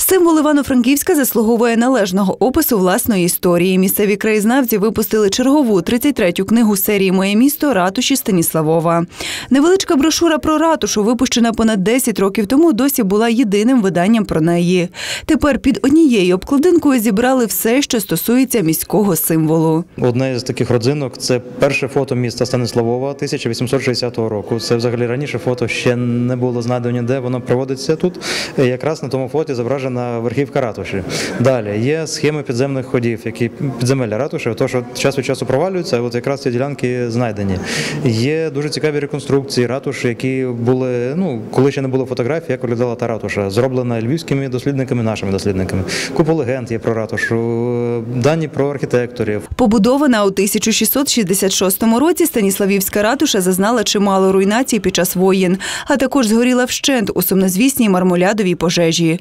Символ Івано-Франківська заслуговує належного опису власної історії. Місцеві краєзнавці випустили чергову 33-ю книгу серії Моє місто ратуші Станіславова. Невеличка брошура про ратушу, випущена понад 10 років тому, досі була єдиним виданням про неї. Тепер під однією обкладинкою зібрали все, що стосується міського символу. Одне з таких родзинок це перше фото міста Станиславова 1860 року. Це взагалі раніше фото ще не було знайдено ніде. Воно проводиться тут. Якраз на тому фоті зображена верхівка ратуші. Далі є схеми підземних ходів, які підземелля ратуші, то що час від часу провалюються. От якраз ці ділянки знайдені. Є дуже цікаві реконструкції ратуш, які були ну коли ще не було фотографій, як виглядала та ратуша, зроблена львівськими дослідниками, нашими дослідниками. Купа легенд є про ратушу, дані про архітекторів. Побудована у 1666 році Станіславівська ратуша зазнала чимало руйнацій під час воєн, а також згоріла вщент у сумнозвісній мармолядовій пожежі.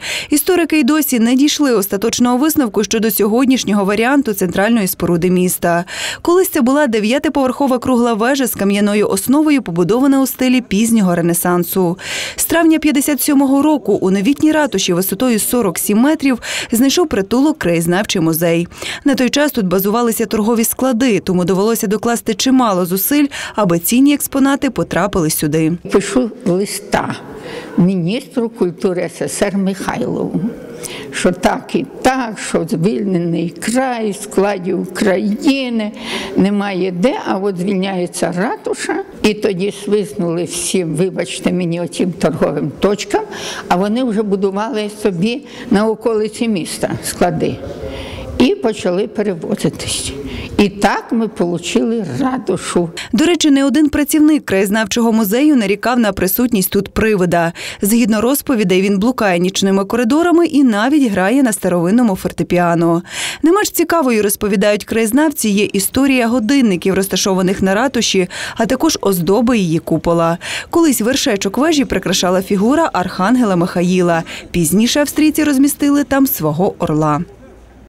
Історики й досі не дійшли остаточного висновку щодо сьогоднішнього варіанту центральної споруди міста. Колись це була дев'ятиповерхова кругла вежа з кам'яною основою, побудована у стилі пізнього ренесансу. З травня 57-го року у новітній ратуші висотою 47 метрів знайшов притулок краєзнавчий музей. На той час тут базувалися торгові склади, тому довелося докласти чимало зусиль, аби цінні експонати потрапили сюди. пишу листа міністру культури СССР Михайлову, що так і так, що звільнений край складі України, немає де, а от звільняється ратуша. І тоді свиснули всім, вибачте мені, оцім торговим точкам, а вони вже будували собі на околиці міста склади. І почали перевозитись. І так ми отримали ратушу. До речі, не один працівник краєзнавчого музею нарікав на присутність тут привида. Згідно розповідей, він блукає нічними коридорами і навіть грає на старовинному фортепіано. Не менш цікавою розповідають краєзнавці. Є історія годинників, розташованих на ратуші, а також оздоби її купола. Колись вершечок вежі прикрашала фігура архангела Михаїла. Пізніше австрійці розмістили там свого орла.